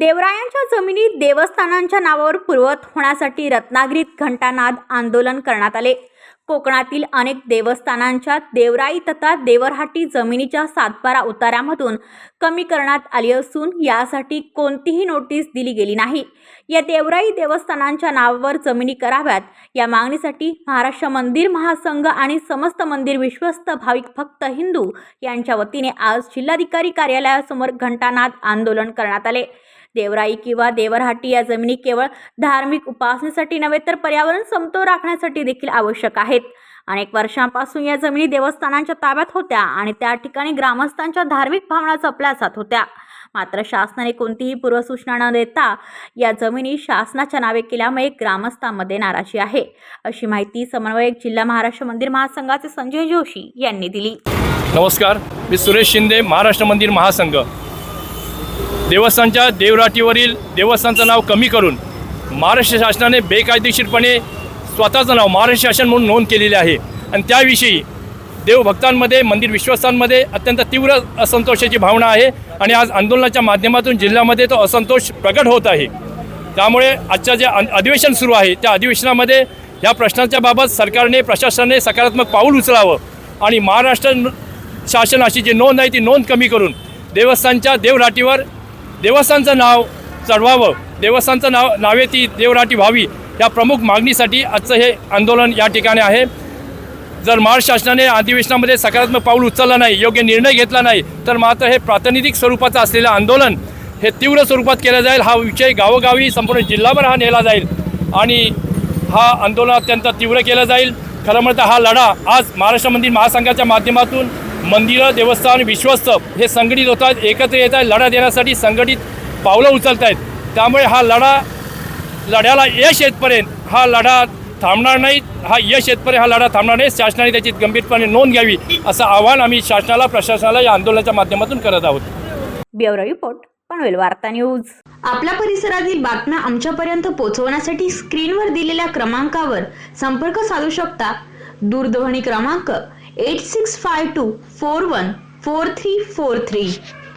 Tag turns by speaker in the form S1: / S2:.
S1: देवरायांच्या जमिनीत देवस्थानांच्या नावावर पूर्वत होण्यासाठी रत्नागिरीत घंटानाद आंदोलन करण्यात आले. कोकणातील अनेक देवस्थानांच्या देवराई तथा देवरहाटी जमिनीच्या सातबारा उतार्यामधून कमी करण्यात आली असून यासाठी कोणतीही नोटीस दिली गेली नाही. या देवराई देवस्थानांच्या नावावर जमिनी कराव्यात या मागणीसाठी महाराष्ट्र मंदिर महासंघ आणि समस्त मंदिर विश्वस्त भाविक भक्त हिंदू यांच्या वतीने आज जिल्हाधिकारी कार्यालयासमोर घंटानाद आंदोलन करण्यात आले. देवराई किंवा देवरहाटी या जमिनी केवळ धार्मिक उपासनेसाठी नव्हे तर पर्यावरण समतोल राखण्यासाठी देखील आवश्यक आहेत. अनेक वर्षांपासून या जमिनी देवस्थानांच्या ताब्यात होत्या आणि त्या ठिकाणी ग्रामस्थांच्या धार्मिक भावना जपल्या जात होत्या. मात्र शासनाने कोणतीही पूर्वसूचना न देता या जमिनी शासनाच्या नावे केल्यामुळे ग्रामस्थांमध्ये नाराजी आहे. अशी माहिती समन्वयक जिल्हा महाराष्ट्र मंदिर महासंघाचे संजय जोशी यांनी दिली.
S2: नमस्कार मी सुरेश शिंदे महाराष्ट्र मंदिर महासंघ. देवस्थानच्या देवराटीवरील देवस्थानचं नाव कमी करून महाराष्ट्र शासनाने बेकायदेशीरपणे स्वतःचं नाव महाराष्ट्र शासन म्हणून नोंद केलेले आहे. आणि त्याविषयी देवभक्तांमध्ये मंदिर विश्वासांमध्ये अत्यंत तीव्र असंतोषाची भावना आहे आणि आज आंदोलनाच्या माध्यमातून जिल्ह्यामध्ये तो असंतोष प्रकट होत आहे. त्यामुळे आजच्या जे अधिवेशन सुरू आहे त्या अधिवेशनामध्ये या प्रश्नाच्या बाबत सरकारने प्रशासनाने सकारात्मक पाऊल उचलावं आणि महाराष्ट्र शासनाची जी नोंद आहे ती नोंद कमी करून देवस्थानच्या देवराटीवर देवस्थानचं नाव चढवावं. देवस्थानचं नाव नावे ती देवराटी व्हावी या प्रमुख मागणीसाठी आजचं हे आंदोलन या ठिकाणी आहे. जर महाराष्ट्र शासनाने अधिवेशनामध्ये सकारात्मक पाऊल उचललं नाही योग्य निर्णय घेतला नाही तर मात्र हे प्रातिनिधिक स्वरूपाचं असलेलं आंदोलन हे तीव्र स्वरूपात केलं जाईल. हा विषय गावोगावी संपूर्ण जिल्हाभर हा नेला जाईल आणि हा आंदोलन अत्यंत तीव्र केलं जाईल. खरं म्हणतं हा लढा आज महाराष्ट्र मंदिर महासंघाच्या माध्यमातून मंदिरं देवस्थान विश्वस्त हे संघटित होत आहेत एकत्र येत आहेत लढा देण्यासाठी संघटित पावलं उचलत आहेत त्यामुळे हा लढा लढ्याला यश येतपर्यंत हा लढा थांबणार नाही. हा यश येतपर्यंत हा लढा थांबणार नाही. शासनाने त्याची गंभीरपणे नोंद घ्यावी असं आवाहन आम्ही शासनाला प्रशासनाला या आंदोलनाच्या माध्यमातून करत आहोत.
S1: ब्युरो रिपोर्ट पनवेल वार्ता न्यूज.
S3: आपल्या परिसरातील बातम्या आमच्यापर्यंत पोहोचवण्यासाठी स्क्रीनवर दिलेल्या क्रमांकावर संपर्क साधू शकता. दूरध्वनी क्रमांक 8652414343